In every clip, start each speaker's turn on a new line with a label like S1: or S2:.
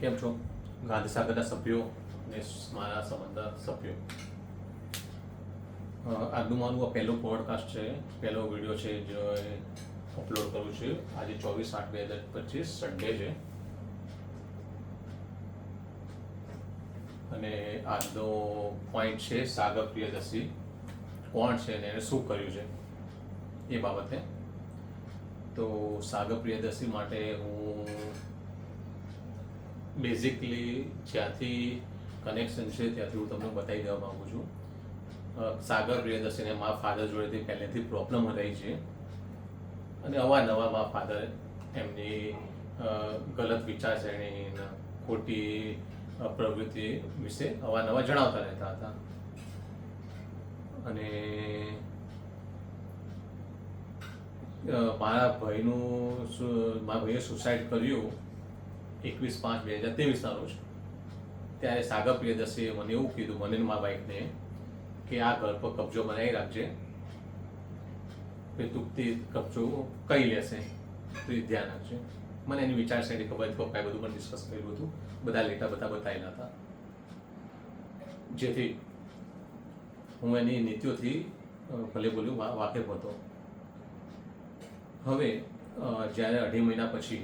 S1: કેમ છો? ગાંધીસાગરના સભ્યો અને મારા સંબંધના સભ્યો. આજનું મારું આ પહેલો પોડકાસ્ટ છે. પહેલો વીડિયો છે જે અપલોડ કરું છું. આજે ચોવીસ આઠ બે હજાર પચીસ સન્ડે છે. અને આજનો પોઈન્ટ છે સાગર પ્રિયદર્શી. કોણ છે અને એને શું કર્યું છે? એ બાબતે. તો સાગર પ્રિયદર્શી માટે હું બેઝિકલી જ્યાંથી કનેક્શન છે, ત્યાંથી હું તમને બતાવી દેવા માગું છું. સાગર પ્રિયદર્શીને મારા ફાધર જોડેથી પહેલેથી પ્રોબ્લેમ રહી છે. અને અવારનવાર મારા ફાધર એમની ગલત વિચારસરણી ખોટી પ્રવૃત્તિ વિશે અવારનવાર જણાવતા રહેતા હતા. અને મારા ભાઈનું મારા ભાઈએ સુસાઇડ કર્યું. એકવીસ પાંચ બે હજાર ત્રેવીસના રોજ. ત્યારે સાગર પ્રિયદર્શીએ મને એવું કીધું, મને મારા વાઈફને, કે આ ઘર પર કબજો બનાવી રાખજે. કે તું તે કબજો કઈ લેશે, તો એ ધ્યાન રાખજે. મને એની વિચારસરણી ખબર હતી પપ્પાએ બધું પણ ડિસ્કસ કર્યું હતું. બધા લેટા બધા બતાવેલા હતા. જેથી હું એની નીતિઓથી ભલે બોલ્યું વાકેફ હતો. હવે જ્યારે અઢી મહિના પછી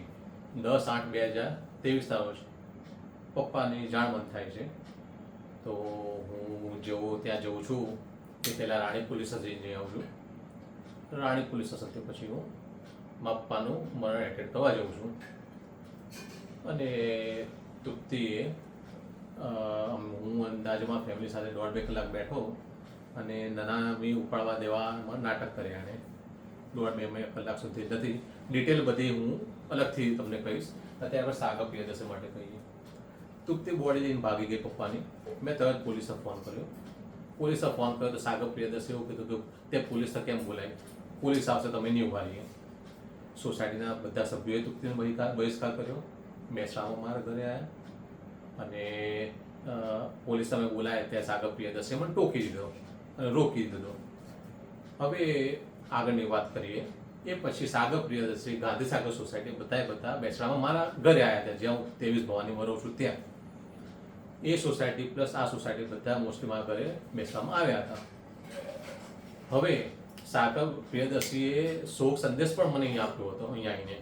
S1: દસ, આઠ, બે હજાર ત્રેવીસના રોજ પપ્પાની જાણ થાય છે. તો હું જેવો ત્યાં જઉં છું તે પહેલાં રાણી પોલીસ જઈને આવું છું. રાણી પોલીસ સ્ટેશન પછી હું મારા પપ્પાનું મરણ એટેન્ડ કરવા જાઉં છું. અને તૃપ્તિએ હું અંદાજમાં ફેમિલી સાથે દોઢ, બે કલાક બેઠો અને નાના બી ઉપાડવા દેવામાં નાટક કર્યા અને દોઢ, બે કલાક સુધી નથી. ડિટેલ બધી હું અલગથી તમને કહીશ. અત્યારે આપણે સાગર પ્રિયદર્શન માટે કહીએ. તૃપ્તિ બોડી લઈને ભાગી ગઈ પપ્પાની. મેં તરત પોલીસને ફોન કર્યો. પોલીસે ફોન કર્યો તો સાગર પ્રિયદર્શે એવું કીધું કે તે પોલીસને કેમ બોલાય? પોલીસ આવશે, તમે નહીં ઊભા રહીએ. સોસાયટીના બધા સભ્યોએ તૃપ્તિનો બહિષ્કાર બહિષ્કાર કર્યો. મહેસાણામાં મારા ઘરે આવ્યા અને પોલીસ તમે બોલાય ત્યાં સાગર પ્રિયદર્શે મને ટોકી દીધો. અને રોકી દીધો. હવે આગળની વાત કરીએ. એ પછી સાગર પ્રિયદર્શી ગાંધી સાગર સોસાયટી બધાએ બધા બેસડામાં મારા ઘરે આવ્યા હતા, જ્યાં હું ત્રેવીસ ભવાની રહું છું ત્યાં. એ સોસાયટી પ્લસ આ સોસાયટી બધા મોસ્ટલી મારા ઘરે બેસવામાં આવ્યા હતા. હવે સાગર પ્રિયદર્શીએ શોક સંદેશ પણ મને અહીંયા આપ્યો હતો, અહીંયા આવીને.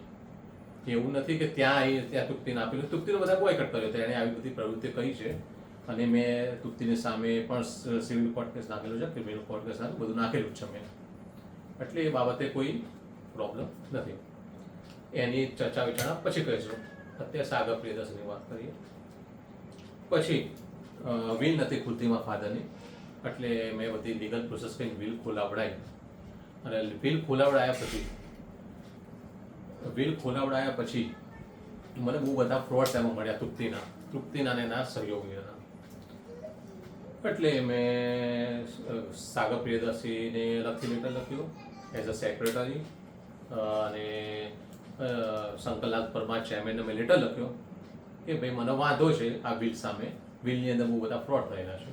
S1: એવું નથી કે ત્યાં આવી ત્યાં તૃપ્તિને આપેલું તૃપ્તિને બધા બોયકટ કર્યો હતો, એણે આવી બધી પ્રવૃત્તિ કરી છે. અને મેં તૃપ્તિની સામે પણ સિવિલ કોર્ટ નાખેલો છે ક્રિમિનલ કોર્ટ બધું નાખેલું છે મેં. એટલે એ બાબતે કોઈ પ્રોબ્લેમ નથી. એની ચર્ચા વિચારણા પછી કરીશું. અત્યારે સાગર પ્રિયદર્શનની વાત કરીએ. પછી વિલ નથી ખુલતીમાં ફાધરની એટલે મેં બધી લીગલ પ્રોસેસ કરીને વિલ ખોલાવડાવી અને વિલ ખોલાવડાયા પછી વિલ ખોલાવડાયા પછી મને બહુ બધા ફ્રોડ એમાં મળ્યા તૃપ્તિના. તૃપ્તિના ને એના સહયોગીઓના. એટલે મેં સાગર પ્રિયદર્શીને લખી લેટર લખ્યું એઝ અ સેક્રેટરી અને શંકરલાલ પરમાર ચેરમેનને મેં લેટર લખ્યો કે ભાઈ, મને વાંધો છે આ બિલ સામે. બિલની અંદર બહુ બધા ફ્રોડ થયેલા છે.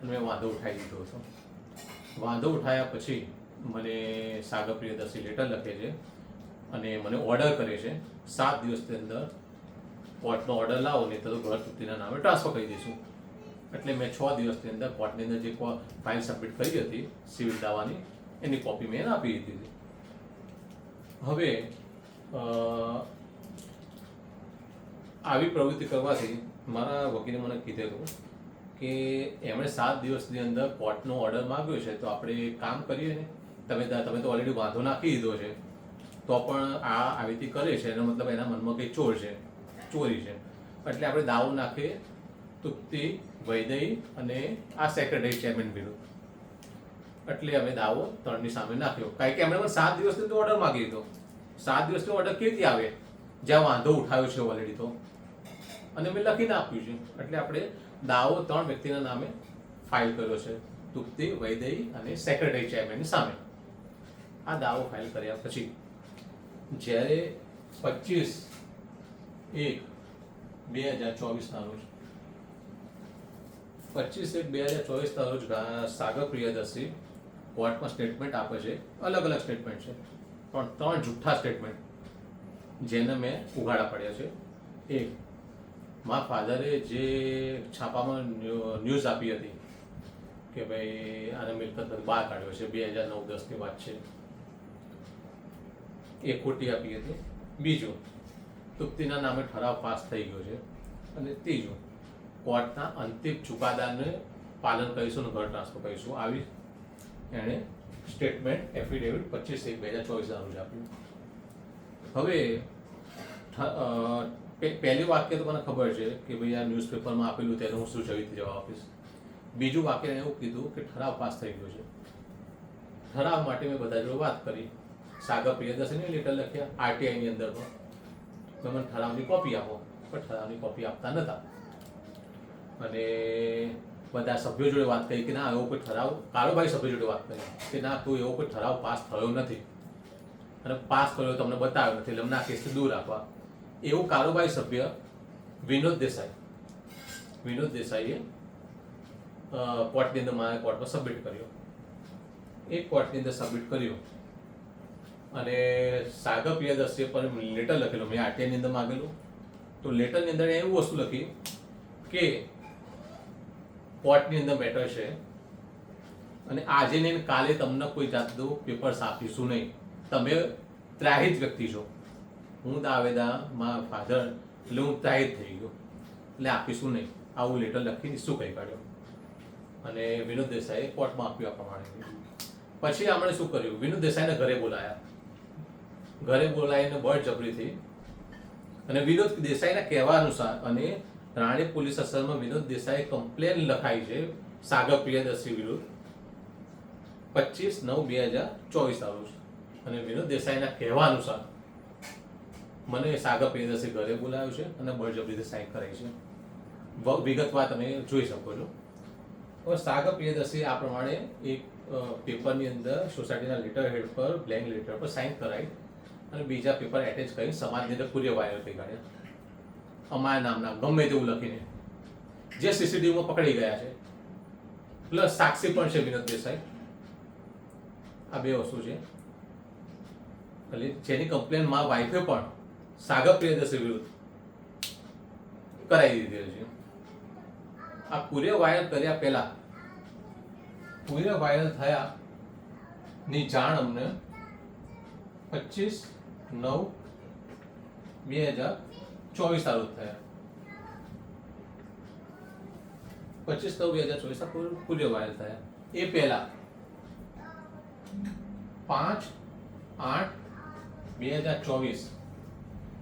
S1: અને મેં વાંધો ઉઠાવી દીધો હતો. વાંધો ઉઠાયા પછી મને સાગર પ્રિયદર્શી લેટર લખે છે અને મને ઓર્ડર કરે છે. સાત દિવસની અંદર કોર્ટનો ઓર્ડર લાવો, નહીં તો ઘર તૃપ્તિના નામે ટ્રાન્સફર કરી દઈશું. એટલે મેં છ દિવસની અંદર કોર્ટની અંદર જે ફાઇલ સબમિટ કરી હતી સિવિલ દાવાની, એની કોપી મેં આપી દીધી હવે આવી પ્રવૃત્તિ કરવાથી મારા વકીલે મને કીધેલું કે એમણે સાત દિવસની અંદર કોર્ટનો ઓર્ડર માંગ્યો છે, તો આપણે કામ કરીએ ને, તમે તમે તો ઓલરેડી વાંધો નાખી દીધો છે, તો પણ આ આવી રીતે કરે છે, એનો મતલબ એના મનમાં કંઈ ચોર છે, ચોરી છે. એટલે આપણે દાવો નાખીએ તૃપ્તિ વૈદય અને આ સેક્રેટરી ચેરમેન વિરુદ્ધ. એટલે અમે દાવો ત્રણની સામે નાખ્યો. કારણ કે એમણે પણ સાત દિવસની તો ઓર્ડર માગી લીધો. સાત દિવસનો ઓર્ડર કેવી રીતે આવે? જ્યાં વાંધો ઉઠાવ્યો છે ઓલરેડી તો. અને મેં લખીને આપ્યું છે. એટલે આપણે દાવો ત્રણ વ્યક્તિના નામે ફાઇલ કર્યો છે. તૃપ્તિ વૈદઈ અને સેક્રેટરી ચેરમેનની સામે. આ દાવો ફાઇલ કર્યા પછી જ્યારે પચીસ એક બે હજાર ચોવીસના રોજ પચીસ એક બે હજાર ચોવીસના રોજ સાગર પ્રિયદર્શી કોર્ટમાં સ્ટેટમેન્ટ આપે છે. અલગ અલગ સ્ટેટમેન્ટ છે. પણ ત્રણ જુઠ્ઠા સ્ટેટમેન્ટ જેને મેં ઉઘાડા પડ્યા છે. એક, મા ફાધરે જે છાપામાં ન્યૂઝ આપી હતી કે ભાઈ આને મિલકત બહાર કાઢ્યો છે, બે હજાર નવ દસની વાત છે. એ ખોટી આપી હતી. બીજું, તૃપ્તિના નામે ઠરાવ પાસ થઈ ગયો છે. અને ત્રીજું, કોર્ટના અંતિમ ચુકાદાને પાલન કરીશું અને ઘર ટ્રાન્સફર કરીશું. આવી એણે સ્ટેટમેન્ટ, એફિડેવિટ પચીસ એક, બે હજાર ચોવીસના રોજ આપ્યું હવે પહેલી વાક્ય તો મને ખબર છે કે ભાઈ આ ન્યૂઝપેપરમાં આપેલું ત્યારે હું શું જવી જવાબ આપીશ. બીજું વાક્ય એવું કીધું કે ઠરાવ પાસ થઈ ગયો છે. ઠરાવ માટે મેં બધા જોડે વાત કરી. સાગર પ્રિયદર્શને લેટર લખ્યા આરટીઆઈની અંદર પણ. મને ઠરાવની કોપી આપો. પણ ઠરાવની કોપી આપતા નહોતા અને બધા સભ્યો જોડે વાત કરી કે ના એવો કોઈ ઠરાવ, કારોબારી સભ્ય જોડે વાત કરી કે ના, તું એવો કોઈ ઠરાવ પાસ થયો નથી. અને પાસ કર્યો તમને બતાવ્યો નથી. એટલે આ કેસથી દૂર રાખવા. એવું કારોબારી સભ્ય વિનોદ દેસાઈ. વિનોદ દેસાઈએ કોર્ટની અંદર મારા કોર્ટમાં સબમિટ કર્યો. એ કોર્ટની અંદર સબમિટ કર્યો. અને સાગર પ્રિયદર્શીએ પણ લેટર લખેલો. મેં આરટીઆઈની અંદર માગેલું. તો લેટરની અંદર એવું વસ્તુ લખી કે કોર્ટની અંદર મેટર છે. અને આજે ને કાલે તમને કોઈ જાતનું પેપર્સ આપીશું નહીં. તમે ત્રાહિત વ્યક્તિ છો. હું દાવેદા મારા ફાધર એટલે હું ત્રાહિત થઈ ગયો. એટલે આપીશું નહીં. આવું લેટર લખીને શું કહી કાઢ્યો? અને વિનોદ દેસાઈએ કોર્ટમાં આપ્યું આ પ્રમાણે. પછી આપણે શું કર્યું? વિનોદ દેસાઈને ઘરે બોલાયા. ઘરે બોલાવીને બળજબરીથી. અને વિનોદ દેસાઈના કહેવા અનુસાર અને રાણી પોલીસ સ્ટેશનમાં વિનોદ દેસાઈ કમ્પ્લેન લખાઈ છે, સાગર પ્રિયદર્શી વિરુદ્ધ. પચીસ નવ બે હજાર ચોવીસ રોજ અને વિનોદ દેસાઈના કહેવા અનુસાર મને સાગર પ્રિયદર્શી ઘરે બોલાવ્યો છે અને બળજબરીથી સાઈન કરાઈ છે. વિગતવાર તમે જોઈ શકો છો. હવે સાગર પ્રિયદર્શી આ પ્રમાણે એક પેપરની અંદર સોસાયટીના લેટર હેડ પર બ્લેન્ક લેટર પર સાઇન કરાવી અને બીજા પેપર એટેચ કરી સમાજની અંદર કુરિયર વાયર થઈ કાઢ્યા. અમારા નામના ગમે તેવું લખીને. જે સીસીટીવીમાં પકડી ગયા છે. પ્લસ સાક્ષી પણ છે વિનોદ દેસાઈ. આ બે વસ્તુ છે. એટલે જેની કમ્પ્લેન મારા વાઈફે પણ સાગર પ્રિયદર્શી વિરુદ્ધ કરાવી દીધેલ છે. આ કુરિયર વાયરલ કર્યા પહેલા કુરિયર વાયરલ થયા ની જાણ અમને પચીસ નવ બે હજાર ચોવીસ તારીખ થયા. પચીસ નવ બે હજાર ચોવીસ કુરિયર વાયરલ થયા. એ પહેલા. પાંચ આઠ બે હજાર ચોવીસ.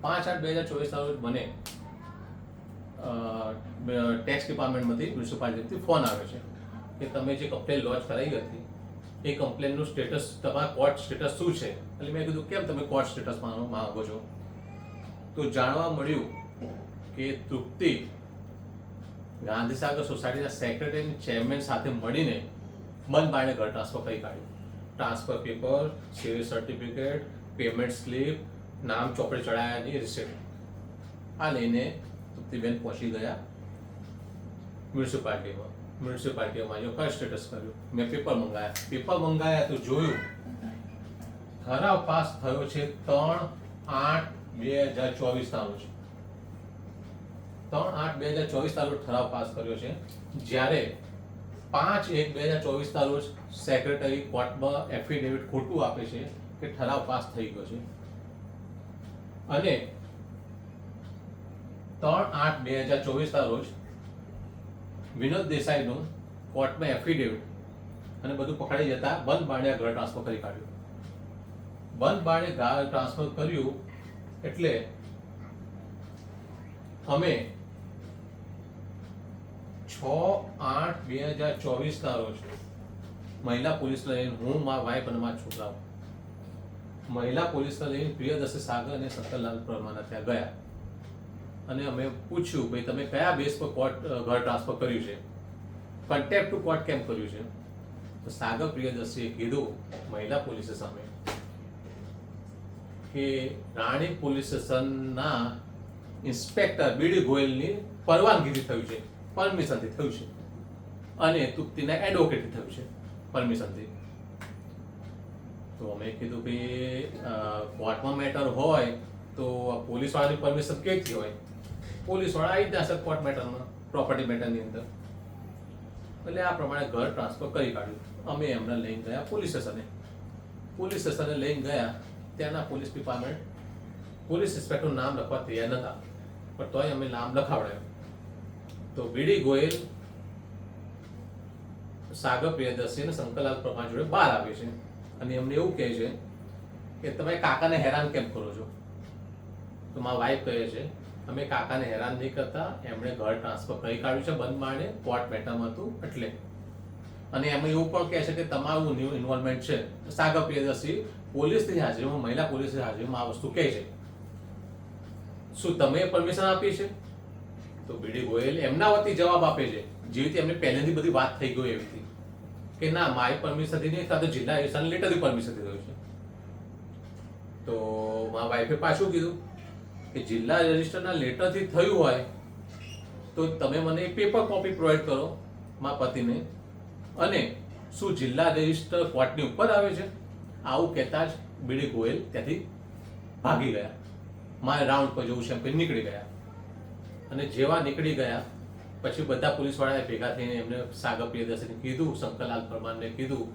S1: પાંચ આઠ બે હજાર ચોવીસ રોજ મને ટેક્સ ડિપાર્ટમેન્ટમાંથી મ્યુનિસિપાલિટીથી ફોન આવે છે કે તમે જે કમ્પ્લેન લોન્ચ કરાવી હતી, એ કમ્પ્લેનનું સ્ટેટસ તમારા કોર્ટ સ્ટેટસ શું છે? એટલે મેં કીધું, કેમ તમે કોર્ટ સ્ટેટસ માંગો છો? તો જાણવા મળ્યું કે તૃપ્તિ ગાંધીસાગર સોસાયટીના સેક્રેટરી અને ચેરમેન સાથે મળીને મન બાણે ઘર ટ્રાન્સફર કરી કાઢ્યું. Transfer paper civil certificate payment slip નામ ચોપડે ચડાયાની રિસિપ્ટ આ લઈને તૃપ્તિબેન પહોંચી ગયા મ્યુનિસિપાલિટીમાં. મ્યુનિસિપાલિટીમાં જો કઈ સ્ટેટસ કર્યું? મેં પેપર મંગાયા. પેપર મંગાયા તો જોયું. ઠરાવ પાસ થયો છે ત્રણ આઠ બે હજાર ચોવીસના રોજ ત્રણ આઠ બે હજાર ચોવીસના રોજ ઠરાવ પાસ કર્યો છે. જ્યારે પાંચ એક બે હજાર ચોવીસના રોજ સેક્રેટરી કોર્ટમાં એફિડેવિટ ખોટું આપે છે કે ઠરાવ પાસ થઈ ગયો છે. અને ત્રણ આઠ બે હજાર ચોવીસના રોજ વિનોદ દેસાઈનું કોર્ટમાં એફિડેવિટ અને બધું પકડાઈ જતા બંધ બાળ્યા ઘર ટ્રાન્સફર કરી કાઢ્યું. બંધ બાળે ઘર ટ્રાન્સફર કર્યું એટલે અમે છ આઠ બે હજાર ચોવીસના રોજ મહિલા પોલીસને લઈને હું, મારા વાઇફ અને મારા છોકરાઓ મહિલા પોલીસને લઈને પ્રિયદર્શી સાગર અને શંકરલાલ પરમાના ત્યાં ગયા. અને અમે પૂછ્યું, ભાઈ, તમે કયા બેસ પર કોર્ટ ઘર ટ્રાન્સફર કર્યું છે? કન્ટેક્ટ ટુ કોર્ટ કેમ કર્યું છે? તો સાગર પ્રિયદર્શીએ કીધું, મહિલા પોલીસે સામે કે રાણી પોલીસ સ્ટેશનના ઇન્સ્પેક્ટર બીડી ગોયલની પરવાનગીથી થયું છે, પરમિશનથી થયું છે. અને તુપ્તિના એડવોકેટથી થયું છે, પરમિશનથી. તો અમે કીધું કે કોર્ટમાં મેટર હોય તો પોલીસવાળાની પરમિશન કેવી હોય? પોલીસવાળા આવી ત્યાં સર કોર્ટ મેટરમાં, પ્રોપર્ટી મેટરની અંદર. એટલે આ પ્રમાણે ઘર ટ્રાન્સફર કરી કાઢ્યું. અમે એમને લઈને ગયા પોલીસ સ્ટેશને. પોલીસ સ્ટેશને લઈને ગયા ત્યાંના પોલીસ ડિપાર્ટમેન્ટ પોલીસ ઇન્સ્પેક્ટરનું નામ લખવા તૈયાર નતા, પણ તોય અમે નામ લખાવડાયું. તો બીડી ગોયલ, સાગર પ્રિયદર્શી અને શંકરલાલ પ્રભા જોડે બહાર આવે છે અને એમને એવું કહે છે કે, તમે કાકાને હેરાન કેમ કરો છો? તો મારા વાઈફ કહે છે, અમે કાકાને હેરાન નહીં કરતા, એમણે ઘર ટ્રાન્સફર કરી કાઢ્યું છે બંધ માણે કોર્ટ મેટમ હતું એટલે. અને એમાં એવું પણ કહે છે કે, તમારું ન્યૂ ઇન્વોલ્વમેન્ટ છે. સાગર પ્રિયદર્શી પોલીસની હાજરીમાં મહિલા પોલીસની હાજરીમાં આ વસ્તુ કહે છે. શું તમે પરમિશન આપી છે? તો બીડી ગોયલ એમના વતી જવાબ આપે છે. રીતે એમને પહેલેથી બધી વાત થઈ ગઈ એવી કે ના, મારી પરમિશનથી નહીં, કાં તો જિલ્લા એડમિશન લેટરથી પરમિશનથી થયું છે. તો મારા વાઈફે પાછું કીધું કે જિલ્લા રજિસ્ટરના લેટરથી થયું હોય, તો તમે મને પેપર કોપી પ્રોવાઈડ કરો મારા પતિને. અને શું જિલ્લા રજિસ્ટર કોર્ટની ઉપર આવે છે? આવું કહેતા જ બીડી ગોયલ ત્યાંથી ભાગી ગયા. મારે રાઉન્ડ પર જવું છે એમ કહી નીકળી ગયા. અને જેવા નીકળી ગયા, પછી બધા પોલીસવાળાએ ભેગા થઈને એમને સાગર પ્રિયદર્શીને કીધું, શંકરલાલ પરમારને કીધું,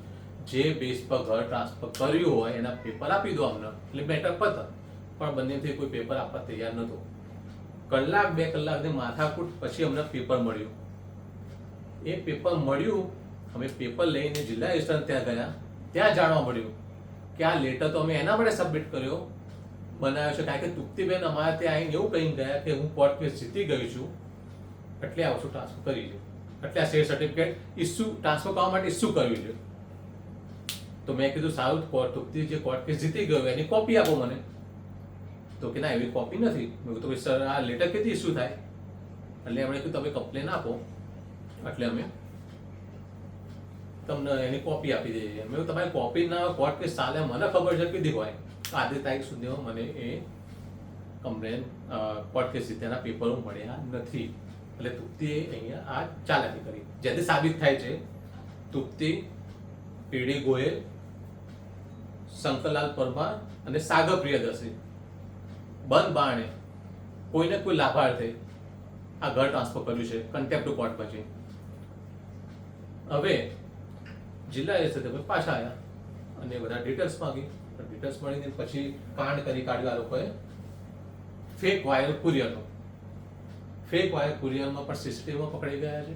S1: જે બેઝ પર ઘર ટ્રાન્સફર કર્યું હોય, એના પેપર આપી દો અમને. એટલે મેટર પત પણ બંનેથી કોઈ પેપર આપવા તૈયાર નહોતું. કલાક, બે કલાકની માથાકૂટ પછી અમને પેપર મળ્યું. એ પેપર મળ્યું, અમે પેપર લઈને જિલ્લા રજિસ્ટર ત્યાં ગયા. ત્યાં જાણવા મળ્યું કે આ લેટર તો અમે એના માટે સબમિટ કર્યો, બનાવ્યો છે. કારણ કે તૃપ્તિબેન અમારે ત્યાં આવીને એવું કહી ગયા કે હું કોર્ટ કેસ જીતી ગઈ છું, એટલે આ વસ્તુ ટ્રાન્સફર કરી છે. એટલે આ શેર સર્ટિફિકેટ ઇસ્યુ ટ્રાન્સફર કરવા માટે ઇસ્યુ કર્યું છે. તો મેં કીધું, સારું કોર્ટ તૃપ્તિ જે કોર્ટ કેસ જીતી ગયો, એની કોપી આપો મને. તો કે, ના, એવી કોપી નથી. મેં "તો સર આ લેટર કેથી ઇસ્યુ થાય? એટલે એમણે કીધું, તમે કમ્પ્લેન આપો. એટલે અમે તમને એની કોપી આપી દેજે મેં તમારી કોપી ના કોર્ટ કેસ ચાલે, મને ખબર છે કીધી હોય. આજની તારીખ સુધીમાં મને એ કમ્પ્લેન કોર્ટ કેસ જીત્યાના પેપરો મળ્યા નથી. એટલે તુપ્તિએ અહીંયા આ ચાલાકી કરી. જેથી સાબિત થાય છે, તુપ્તિ, પીડી ગોયલ, શંકરલાલ પરમાર અને સાગર પ્રિયદર્શી. બંધ બાણે કોઈને કોઈ લાભાર્થે આ ઘર ટ્રાન્સફર કર્યું છે કન્ટેમ્પ કોર્ટ પછી. હવે જિલ્લા એ તમે પાછા આવ્યા અને બધા ડિટેલ્સ માંગી ડિટેલ્સ મળીને પછી કાંડ કરી કાઢ્યા લોકોએ. ફેક વાયર કુરિયરનો ફેક વાયર કુરિયરમાં પણ સીસીટીવીમાં પકડી ગયા છે.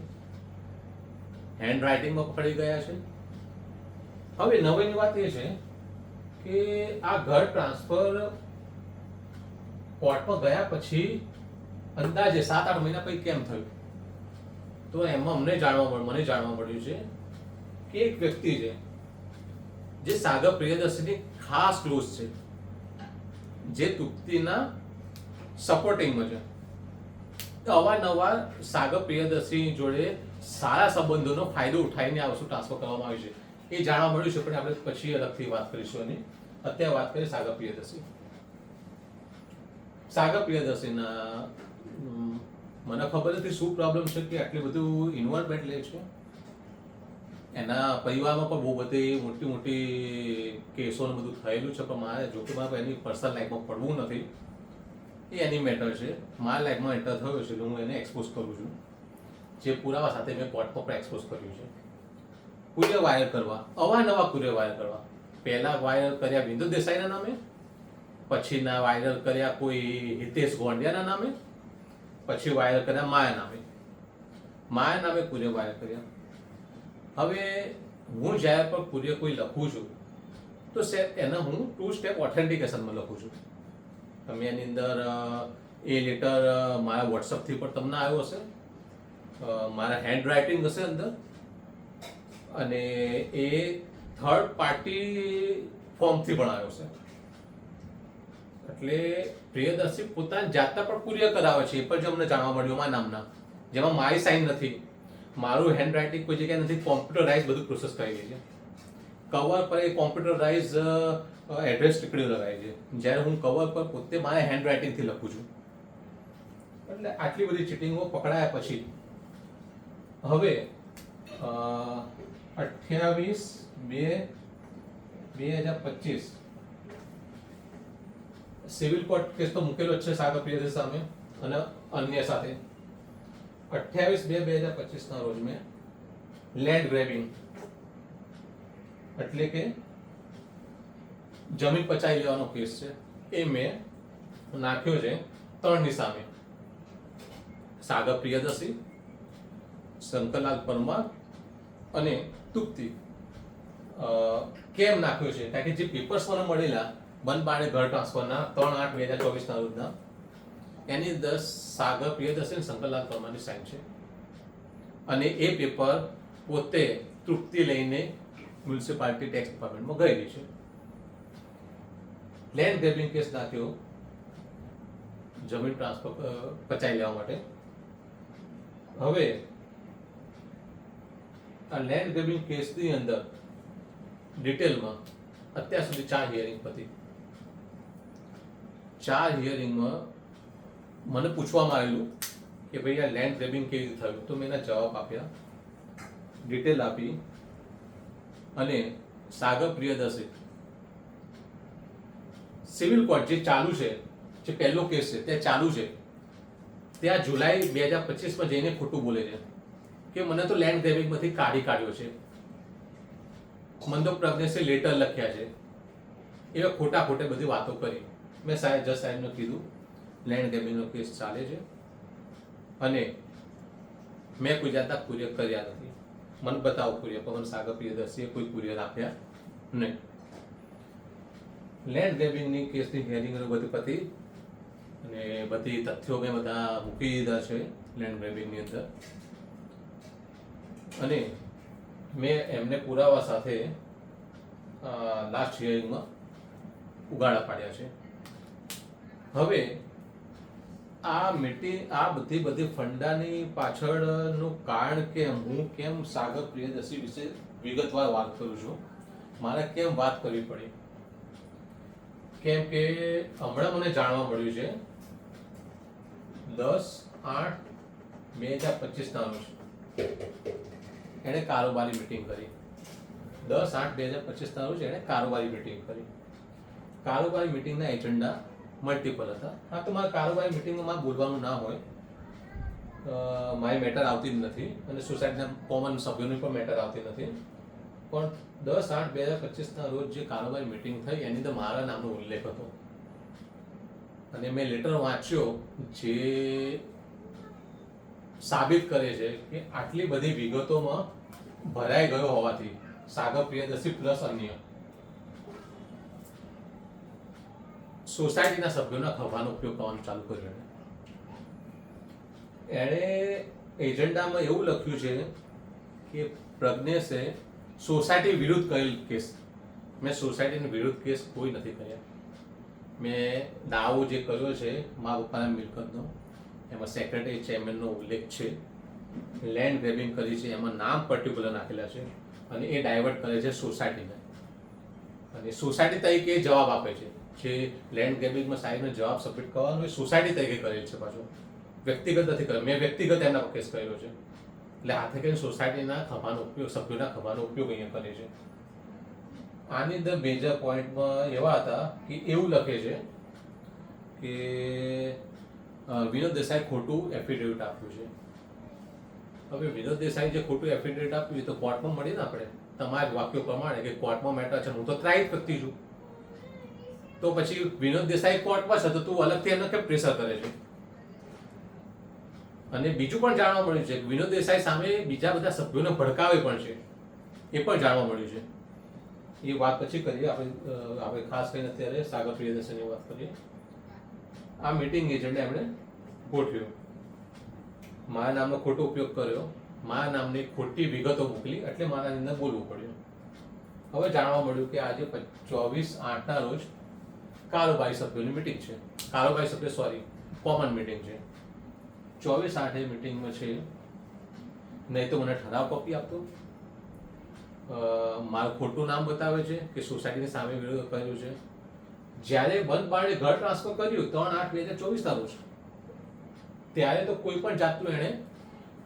S1: હેન્ડ રાઇટિંગમાં પકડી ગયા છે. હવે નવીની વાત એ છે કે આ ઘર ટ્રાન્સફર કોર્ટમાં ગયા પછી અંદાજે સાત આઠ મહિના પછી કેમ થયું? તો એમાં અમને જાણવા મળ્યું મને જાણવા મળ્યું છે કે એક વ્યક્તિ છે, જે સાગર પ્રિયદર્શીની ખાસ ક્લોઝ છે, જે તૃપ્તિના સપોર્ટિંગમાં છે. અવારનવાર સાગર પ્રિયદર્શી જોડે સારા સંબંધોનો ફાયદો ઉઠાવીને આ વસ્તુ ટ્રાન્સફર કરવામાં આવી છે. એ જાણવા મળ્યું છે, પણ આપણે પછી અલગથી વાત કરીશું એની. અત્યારે વાત કરીએ સાગર પ્રિયદર્શી સાગર પ્રિયદર્શીના મને ખબર નથી શું પ્રોબ્લેમ છે કે આટલી બધું ઇન્વોલ્વમેન્ટ લે છે. એના પરિવારમાં પણ બહુ બધી મોટી મોટી કેસો ને બધું થયેલું છે, પણ મારે જોકે મારે એની પર્સનલ લાઈફમાં પડવું નથી. એ એની મેટર છે. મારા લાઈફમાં એન્ટર થયો છે હું એને એક્સપોઝ કરું છું. જે પુરાવા સાથે મેં કોર્ટમાં પણ એક્સપોઝ કર્યું છે. કુરિયર વાયર કરવા અવાનવા કુરિયર વાયર કરવા. પહેલા વાયર કર્યા બિંદુ દેસાઈના નામે, પછીના વાયરલ કર્યા કોઈ હિતેશ ગોંડિયાના નામે, પછી વાયર કર્યા માયા નામે. માયા નામે કુરિયર વાયર કર્યા. હવે હું જ્યારે પણ કુરિયર કોઈ લખું છું, તો એને હું ટુ સ્ટેપ ઓથેન્ટિકેશનમાં લખું છું. તમે એની અંદર એ લેટર મારા વોટ્સઅપથી પણ તમને આવ્યો હશે મારા હેન્ડ રાઇટિંગ હશે અંદર, અને એ થર્ડ પાર્ટી ફોર્મથી પણ આવ્યો છે એટલે પ્રિયદર્શી પોતાની જાતના પણ પૂર્ય કરાવે છે, એ પણ અમને જાણવા મળ્યું મારા નામના, જેમાં મારી સાઇન નથી. મારું હેન્ડ રાઇટિંગ કોઈ જગ્યાએ નથી કોમ્પ્યુટરાઇઝ બધું પ્રોસેસ કરેલી છે. કવર પર એ કોમ્પ્યુટરાઇઝ એડ્રેસ ટીકડ્યું લગાવી છે. જ્યારે હું કવર પર પોતે મારા હેન્ડ રાઇટિંગથી લખું છું. એટલે આટલી બધી ચીટિંગો પકડાયા પછી, હવે અઠ્યાવીસ બે બે હજાર પચીસ, સિવિલ કોર્ટ કેસ તો મૂકેલો છે સાગર પ્રિયદર્શી સામે અને અન્ય સાથે. અઠ્યાવીસ બે બે હજાર પચીસના રોજ મેં લેન્ડ ગ્રેબિંગ એટલે કે જમીન પચાવી લેવાનો કેસ છે એ મેં નાખ્યો છે ત્રણની સામે સાગર પ્રિયદર્શી શંકરલાલ પરમાર અને તુપ્તિ કેમ નાખ્યો છે કારણ કે જે પેપર્સ મને મળેલા બંધ બાણે ઘર ટ્રાન્સફરના ત્રણ આઠ બે હજાર ચોવીસના રોજના એની દસ સાગર પ્રિયદર્શન શંકરલાલ પરમારની સાઇન છે. અને એ પેપર પોતે તૃપ્તિ લઈને મ્યુનિસિપાલિટી ટેક્સ ડિપાર્ટમેન્ટમાં ગયેલી છે. લેન્ડ ગ્રેબિંગ કેસ નાખ્યો જમીન ટ્રાન્સફર પચાવી લેવા માટે. હવે, આ લેન્ડ ગ્રેબિંગ કેસની અંદર ડિટેલમાં અત્યાર સુધી ચાર હિયરિંગ હતી ચાર હિયરિંગમાં મને પૂછવામાં આવેલું કે ભાઈ આ લેન્ડ ગ્રેબિંગ કેવી રીતે થયું? તો મેં એના જવાબ આપ્યા ડિટેલ આપી અને સાગર પ્રિયદર્શી. સિવિલ કોર્ટ જે ચાલુ છે, જે પહેલો કેસ છે, તે ચાલુ છે. ત્યાં જુલાઈ બે હજાર પચીસમાં જઈને ખોટું બોલે છે. કે મને તો લેન્ડ ગ્રેબિંગમાંથી કાઢી કાઢ્યો છે. મને તો પ્રજ્ઞેશે લેટર લખ્યા છે. એવા ખોટા ખોટે બધી વાતો કરી. મેં સાહેબ જજ સાહેબને કીધું લેન્ડ ગ્રેબિંગનો કેસ ચાલે છે. અને મેં કોઈ જાતા કુરિયર કર્યા નથી. મને બતાવો કુરિયર, પવન સાગર પ્રિયદર્શીએ કોઈ કુરિયર આપ્યા નહીં. લેન્ડ ગ્રેબિંગની કેસની હિયરિંગ બધી પતી અને બધી તથ્યો મેં બધા મૂકી દીધા છે લેન્ડ ગ્રેબિંગની અંદર. અને મેં એમને પુરાવા સાથે લાસ્ટ હિયરિંગમાં ઉગાડા પાડ્યા છે. હવે આ મીટિંગ આ બધી બધી ફંડાની પાછળનું કારણ કે હું કેમ સાગર પ્રિયદર્શી વિશે વિગતવાર વાત કરું છું? મારે કેમ વાત કરવી પડી? કેમ કે હમણાં મને જાણવા મળ્યું છે, દસ આઠ બે હજાર પચીસના રોજ એણે કારોબારી મિટિંગ કરી. દસ આઠ બે હજાર પચીસના રોજ એણે કારોબારી મિટિંગ કરી. કારોબારી મિટિંગના એજન્ડા મલ્ટિપલ હતા. હા, તો મારા કારોબારી મિટિંગમાં મારે બોલવાનું ના હોય. મારી મેટર આવતી જ નથી. અને સોસાયટીના કોમન સભ્યોની પણ મેટર આવતી નથી. પણ દસ આઠ બે હજાર પચીસના રોજ જે કારોબારી મિટિંગ થઈ, એની અંદર મારા નામનો ઉલ્લેખ હતો. અને મેં લેટર વાંચ્યો જે સાબિત કરે છે કે આટલી બધી વિગતોમાં ભરાઈ ગયો હોવાથી. સાગર પ્રિયદર્શી પ્લસ અન્ય. સોસાયટીના સભ્યોના ખભાનો ઉપયોગ કરવાનું ચાલુ કર્યો એણે એજન્ડામાં એવું લખ્યું છે કે પ્રજ્ઞેશે સોસાયટી વિરુદ્ધ કરેલ કેસ. મેં સોસાયટીની વિરુદ્ધ કેસ કોઈ નથી કર્યા. મેં દાવો જે કર્યો છે મા પપ્પાના મિલકતનો, એમાં સેક્રેટરી ચેરમેનનો ઉલ્લેખ છે. લેન્ડ ગ્રેબિંગ કરી છે, એમાં નામ પર્ટિક્યુલર નાખેલા છે અને એ ડાયવર્ટ કરે છે સોસાયટીને. અને સોસાયટી તરીકે જવાબ આપે છે. જે લેન્ડ ગ્રેબિંગમાં સાહેબને જવાબ સબમિટ કરવાનો એ સોસાયટી તરીકે કરેલ છે પાછું. વ્યક્તિગત નથી કર્યો મેં વ્યક્તિગત એમના કેસ કર્યો છે. એટલે હાથે કરીને સોસાયટીના ખભાનો ઉપયોગ, સભ્યોના ખભાનો ઉપયોગ અહીંયા કરે છે. આની અંદર મેજર પોઈન્ટમાં એવા હતા કે એવું લખે છે કે વિનોદ દેસાઈ ખોટું એફિડેવિટ આપ્યું છે. હવે વિનોદ દેસાઈ જે ખોટું એફિડેવિટ આપ્યું એ તો કોર્ટમાં મળીને આપણે. તમારા વાક્યો પ્રમાણે કે કોર્ટમાં મેટર છે. હું તો ત્રાહિત વ્યક્તિ છું. તો પછી વિનોદ દેસાઈ કોર્ટમાં છે, તો તું અલગથી એને કેમ પ્રેશર કરે છે? અને બીજું પણ જાણવા મળ્યું છે, વિનોદ દેસાઈ સામે બીજા બધા સભ્યોને ભડકાવે પણ છે. એ પણ જાણવા મળ્યું છે. એ વાત પછી કરીએ, આપણે આપણે ખાસ કરીને અત્યારે સાગર પ્રિયદર્શનની વાત કરીએ. આ મીટિંગ એજન્ડા એમણે ગોઠવ્યો. મારા નામનો ખોટો ઉપયોગ કર્યો. મારા નામની ખોટી વિગતો મોકલી, એટલે મારા અંદર બોલવું પડ્યું. હવે જાણવા મળ્યું કે આજે ચોવીસ આઠના રોજ કારોબારી સભ્યોની મિટિંગ છે. કારોબારી સભ્ય સોરી કોમન મિટિંગ છે. ચોવીસ આઠે મિટિંગમાં છે. નહીં તો મને ઠરાવ કોપી આપતો મારું ખોટું નામ બતાવે છે કે સોસાયટીની સામે વિરોધ કર્યો છે. જ્યારે બંધ બારણે ઘર ટ્રાન્સફર કર્યું, ત્રણ આઠ બે હજાર ચોવીસના રોજ. ત્યારે તો કોઈ પણ જાતનું એણે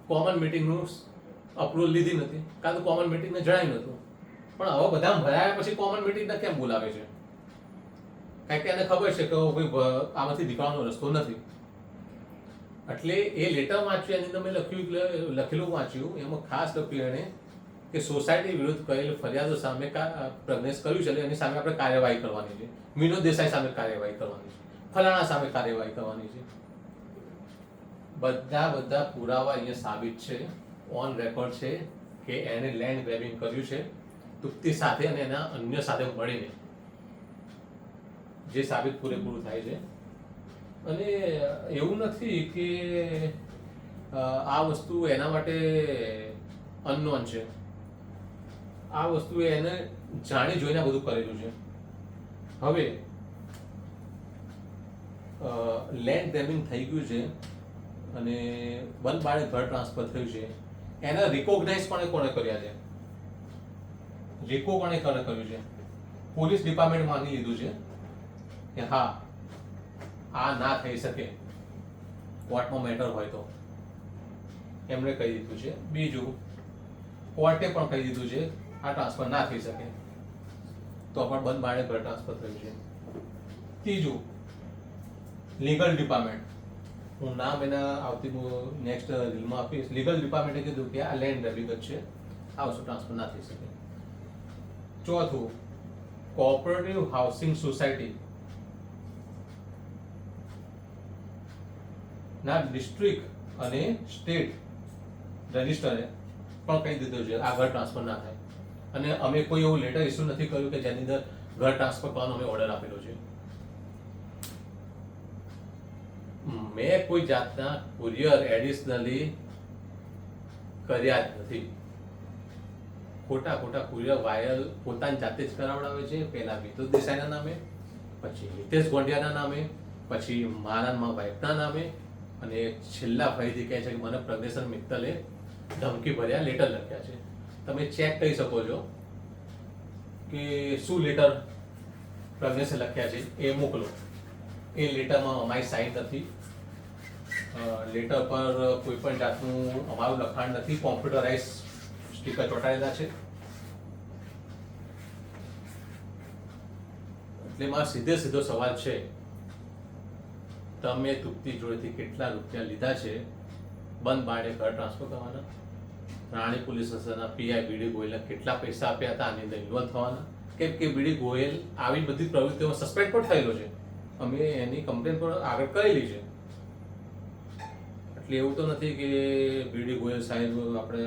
S1: કોમન મિટિંગનું અપ્રુવલ લીધી નથી. કાં તો કોમન મિટિંગને જણાવ્યું નહોતું. પણ હવે બધા ભરાયા પછી કોમન મિટિંગને કેમ બોલાવે છે? કારણ કે એને ખબર છે કે ભાઈ આમાંથી નીકળવાનો રસ્તો નથી. એટલે એ લેટર વાંચ્યું, એની અંદર મેં લખ્યું લખેલું વાંચ્યું. એમાં ખાસ લખ્યું એણે કે સોસાયટી વિરુદ્ધ કરેલ ફરિયાદો સામે પ્રજ્ઞેશ કર્યું છે, એટલે એની સામે આપણે કાર્યવાહી કરવાની છે. વિનોદ દેસાઈ સામે કાર્યવાહી કરવાની છે. ફલાણા સામે કાર્યવાહી કરવાની છે. બધા બધા પુરાવા અહીંયા સાબિત છે. ઓન રેકોર્ડ છે કે એણે લેન્ડ ગ્રેબિંગ કર્યું છે. તૃપ્તિ સાથે અને એના અન્ય સાથે મળીને. જે સાબિત પૂરેપૂરું થાય છે. અને એવું નથી કે આ વસ્તુ એના માટે અનનોન છે. આ વસ્તુ એને જાણી જોઈને બધું કરેલું છે. હવે લેન્ડ ગ્રેબિંગ થઈ ગયું છે અને વન બાળે ઘર ટ્રાન્સફર થયું છે. એના રિકોગ્નાઇઝ પણ કોણે કર્યા છે? રિકો કોણે કર્યું છે? પોલીસ ડિપાર્ટમેન્ટ માની લીધું છે. કે હા, આ ના થઈ શકે. કોર્ટમાં મેટર હોય તો. એમણે કહી દીધું છે. બીજું કોર્ટે પણ કહી દીધું છે, આ ટ્રાન્સફર ના થઈ શકે. તો પણ બંધ બાળે ઘર ટ્રાન્સફર થયું છે. ત્રીજું લીગલ ડિપાર્ટમેન્ટ હું નામ એના આવતી નેક્સ્ટ રીલમાં આપીશ. લીગલ ડિપાર્ટમેન્ટે કીધું કે આ લેન્ડ ગ્રેબિંગ છે. આ વસ્તુ ટ્રાન્સફર ના થઈ શકે. ચોથું કોઓપરેટિવ હાઉસિંગ સોસાયટી ના ડિસ્ટ્રિક્ટ અને સ્ટેટ રજિસ્ટરે પણ કહી દીધું છે, આ ઘર ટ્રાન્સફર ના થાય. અને અમે કોઈ એવું લેટર ઇસ્યુ નથી કર્યું કે જેની અંદર ઘર ટ્રાન્સફર કરવાનો અમે ઓર્ડર આપેલો છે. મેં કોઈ જાતના કુરિયર એડિશનલી કર્યા જ નથી. ખોટા ખોટા કુરિયર વાયર પોતાની જાતે જ કરાવડાવે છે. પહેલા વિદ્યુત દેસાઈના નામે, પછી હિતેશ ગોંડિયાના નામે, પછી મારા મા નામે અને છેલ્લા ફરીથી કહે છે કે મને પ્રજ્ઞેશન મિત્તલે ધમકી ભર્યા લેટર લખ્યા છે. તમે ચેક કરી શકો છો કે શું લેટર પ્રજ્ઞેશે લખ્યા છે. એ મોકલો. એ લેટરમાં અમારી સાઈન નથી. લેટર પર કોઈ પણ જાતનું અમારું લખાણ નથી. કોમ્પ્યુટરાઇઝ સ્ટીકર ચોંટાડેલા છે. એટલે મારો સીધે સીધો સવાલ છે. તમે તૂપતી જોડેથી કેટલા રૂપિયા લીધા છે? બંધ બાણે ઘર ટ્રાન્સફર કરવાના? રાણી પોલીસ સ્ટેશનના પીઆઈ બીડી ગોયલને કેટલા પૈસા આપ્યા હતા? આની અંદર ઇન્વોલ્વ થવાના? કેમ કે બીડી ગોયલ આવી બધી પ્રવૃત્તિઓમાં સસ્પેન્ડ પણ થયેલો છે. અમે એની કમ્પ્લેન પણ આગળ કરેલી છે. એટલે એવું તો નથી કે બીડી ગોયલ સાહેબ આપણે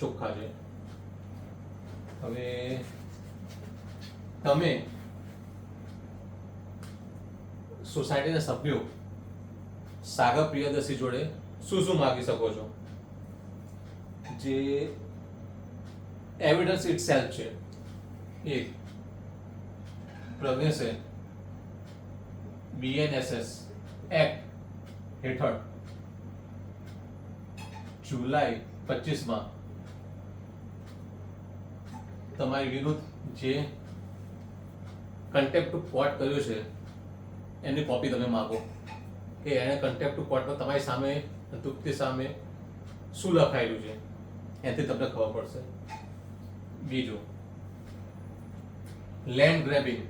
S1: ચોખ્ખા છે. હવે તમે સોસાયટીના સભ્યો સાગર પ્રિયદર્શી જોડે શું શું માગી શકો છો? જે એવિડન્સ ઇટ સેલ્ફ છે. એક પ્રજ્ઞેશે બીએનએસએસ એક્ટ હેઠળ જુલાઈ પચીસમાં તમારી વિરુદ્ધ જે કન્ટેક્ટ કોર્ટ કર્યું છે, એની કોપી તમે માગો. કે એને કન્ટેમ્પ્ટ ટુ કોર્ટ તમારી સામે તુક્તિ સામે શું લખાયેલું છે? એથી તમને ખબર પડશે. બીજું લેન્ડ ગ્રેબિંગ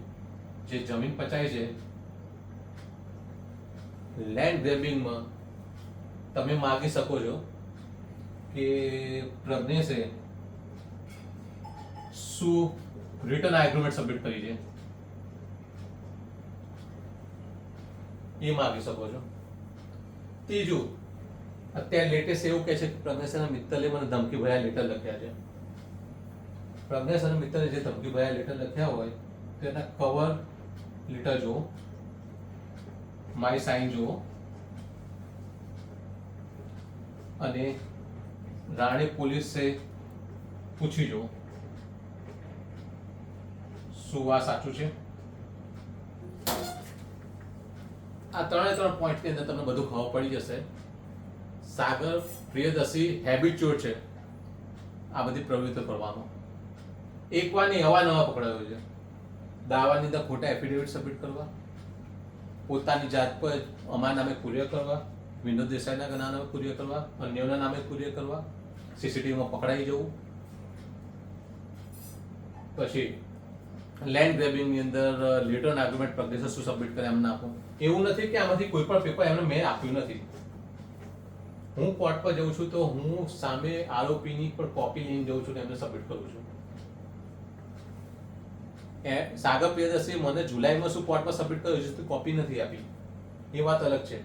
S1: જે જમીન પચાય છે લેન્ડ ગ્રેબિંગમાં તમે માગી શકો છો કે પ્રજ્ઞેશે શું રિટર્ન એગ્રીમેન્ટ સબમિટ કરી છે? એ માગી શકો છો. ત્રીજું, અત્યારે લેટેસ્ટ એવું કહે છે કે અને મિત્તલે મને ધમકી ભર્યા લેટર લખ્યા છે. પ્રજ્ઞેશ અને મિત્તલે જે ધમકી ભર્યા લેટર લખ્યા હોય, તો એના કવર લેટર જુઓ. માય સાઇન જુઓ. અને રાણે પોલીસે પૂછી જુઓ. શું આ સાચું છે? આ ત્રણે ત્રણ પોઈન્ટની અંદર તમને બધું ખબર પડી જશે. સાગર, પ્રિયદર્શી હેબિચ્યુઅર છે. આ બધી પ્રવૃત્તિઓ કરવાનો. એકવારની હવા નવા પકડાયો છે. દાવાની અંદર ખોટા એફિડેવિટ સબમિટ કરવા. પોતાની જાત પર અમારા નામે કુરિયર કરવા. વિનોદ દેસાઈના નામે કુરિયર કરવા. અન્યોના નામે કુરિયર કરવા. સીસીટીવીમાં પકડાઈ જવું. પછી લેન્ડ ગ્રેબિંગની અંદર લેટર આર્ગ્યુમેન્ટ પ્રદેશ શું સબમિટ કરે એમને આપો. એવું નથી કે આમાંથી કોઈ પણ પેપર એમને મેં આપ્યું નથી. હું કોર્ટ પર જઉં છું તો હું સામે આરોપીની પણ કોપી લઈને જઉં છું એમને સબમિટ કરું છું. એ સાગર પ્રિયદર્શી મને જુલાઈમાં શું કોર્ટમાં સબમિટ કર્યું છે તો કોપી નથી આપી. એ વાત અલગ છે.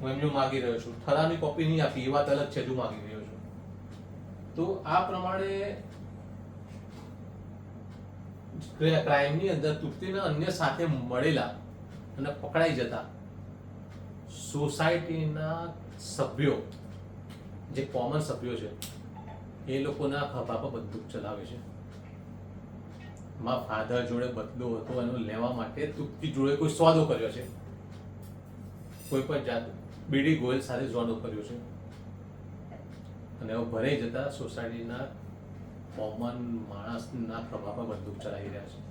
S1: હું એમનું માગી રહ્યો છું. ઠરાવની કોપી નહીં આપી, એ વાત અલગ છે જો માગી રહ્યો છું. તો આ પ્રમાણે ક્રાઇમની અંદર તૃપ્તિના અન્ય સાથે મળેલા અને પકડાઈ જતા સોસાયટીના સભ્યો, જે કોમન સભ્યો છે, એ લોકોના ખભા પર બંદૂક ચલાવે છે. મા ફાધર જોડે બદલો હતો, એનો લેવા માટે તૃપ્તિ જોડે કોઈ સોદો કર્યો છે. કોઈ પણ જાત, બીડી ગોયલ સાથે સોદો કર્યો છે. અને ભરાઈ જતા સોસાયટીના કોમન માણસના પ્રભાવમાં બંદૂક ચલાવી રહ્યા છે.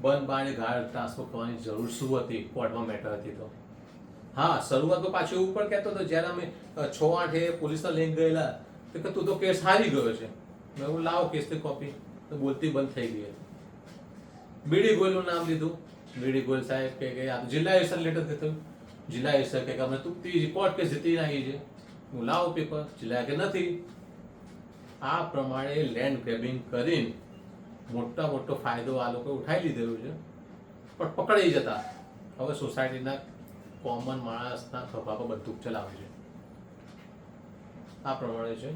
S1: બંધ બાણે ગાળ ટ્રાન્સફર કરવાની જરૂર શું હતી? કોર્ટમાં મેટર હતી તો. હા, શરૂઆતમાં પાછું એવું પણ કહેતો હતો, જ્યારે અમે છ આઠે પોલીસના લઈને ગયેલા, તો કે તું તો કેસ હારી ગયો છે. મેં હું લાવો કેસની કોપી તો બોલતી બંધ થઈ ગઈ. હતી બીડી ગોયલનું નામ લીધું. બીડી ગોયલ સાહેબ કે કે, આ જિલ્લા એસર લેટર થયું? જિલ્લા એસર કે, અમે તુકતી કોર્ટ કેસ જીતી નાખી છે. હું લાવો પેપર જિલ્લા કે, નથી. આ પ્રમાણે લેન્ડ ગ્રેબિંગ કરીને મોટા મોટો ફાયદો આ લોકોએ ઉઠાવી લીધેલો છે. પણ પકડાઈ જતા. હવે સોસાયટીના કોમન માણસના ખભા બંદૂક ચલાવે છે. આ પ્રમાણે છે.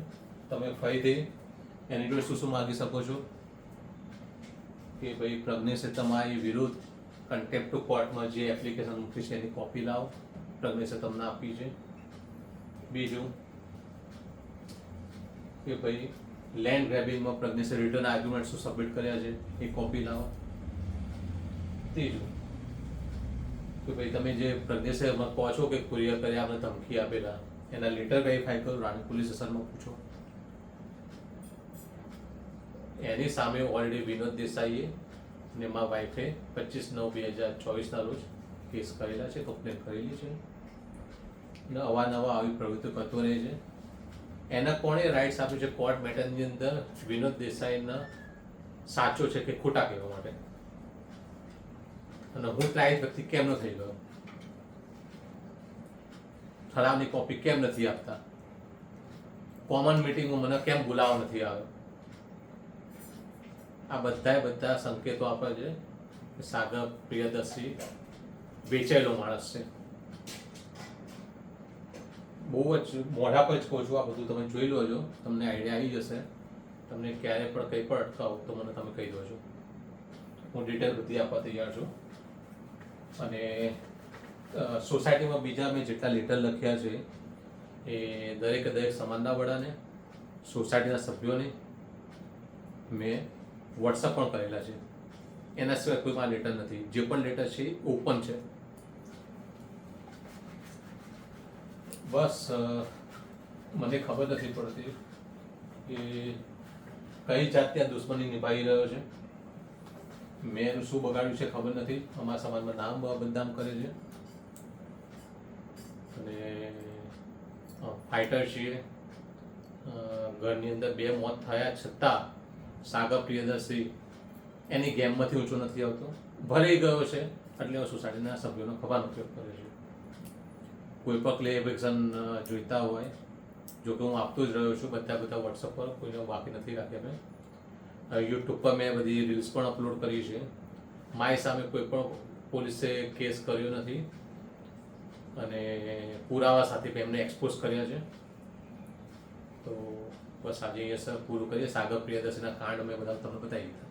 S1: તમે ફરીથી એની જોડે શું શું માગી શકો છો? કે ભાઈ, પ્રજ્ઞેશે તમારી વિરુદ્ધ કન્ટેમ્પ ટુ કોર્ટમાં જે એપ્લિકેશન મૂકી છે એની કોપી લાવો. પ્રજ્ઞેશે તમને આપી છે. બીજું કે ભાઈ લેન્ડ ગ્રેબિંગમાં પ્રજ્ઞેશે રિટર્ન આર્ગ્યુમેન્ટ શું સબમિટ કર્યા છે, એ કોપી લાવો. ત્રીજું કે ભાઈ, તમે જે પ્રજ્ઞેશે કહો છો કે કુરિયર કરી આપણે ધમકી આપેલા, એના લેટર વેરીફાઈ કરો? રાણી પોલીસ સ્ટેશનમાં પૂછો. એની સામે ઓલરેડી વિનોદ દેસાઈએ ને મારા વાઈફે પચીસ નવ બે હજાર ચોવીસના રોજ કેસ કરેલા છે કમ્પ્લેન કરેલી છે. ને અવારનવાર આવી પ્રવૃત્તિ કરતો રહે છે. એના કોણે રાઇટ્સ આપ્યું છે? કોર્ટ મેટરની અંદર વિનોદ દેસાઈના સાચો છે કે ખોટા કહેવા માટે? અને હું ક્લાયન્ટ વ્યક્તિ કેમ ન થઈ ગયો? ઠરાવની કોપી કેમ નથી આપતા? કોમન મિટિંગમાં મને કેમ બોલાવવા નથી આવ્યો? આ બધાએ બધા સંકેતો આપે છે સાગર પ્રિયદર્શી વેચાયેલો માણસ છે. બહુ જ મોઢા પર જ કહું છું આ બધું તમે જોઈ લો છો તમને આઈડિયા આવી જશે. તમને ક્યારે પણ કંઈ પણ અટકાવો તો મને તમે કહી દો છો હું ડિટેલ બધી આપવા તૈયાર છું. અને સોસાયટીમાં બીજા મેં જેટલા લેટર લખ્યા છે, એ દરેકે દરેક સમાજના વડાને સોસાયટીના સભ્યોને મેં વોટ્સઅપ પણ કરેલા છે. એના સિવાય કોઈ મારા લેટર નથી. જે પણ લેટર છે એ ઓપન છે. બસ મને ખબર નથી પડતી કે કઈ જાતની આ દુશ્મની નિભાવી રહ્યો છે. મેં એનું શું બગાડ્યું છે ખબર નથી. અમારા સમાજમાં નામ બદનામ કરે છે. અને ફાઇટર છીએ. ઘરની અંદર બે મોત થયા છતાં સાગર પ્રિયદર્શી એની ગેમમાંથી ઊંચો નથી આવતો. ભરાઈ ગયો છે એટલે સોસાયટીના સભ્યોનો ખભાનો ઉપયોગ કરે છે. કોઈ પણ ક્લે એબેક્શન જોઈતા હોય, જો કે હું આપતો જ રહ્યો છું, બધા બધા વોટ્સઅપ પર, કોઈને બાકી નથી રાખ્યા મેં. યુટ્યુબ પર મેં બધી રીલ્સ પણ અપલોડ કરી છે. મારી સામે કોઈ પણ પોલીસે કેસ કર્યો નથી. અને પુરાવા સાથે એમને એક્સપોઝ કર્યા છે. તો બસ આજે સર પૂરું કરીએ. સાગર પ્રિયદર્શીના કાંડ મેં બધા તમને બતાવી દીધા.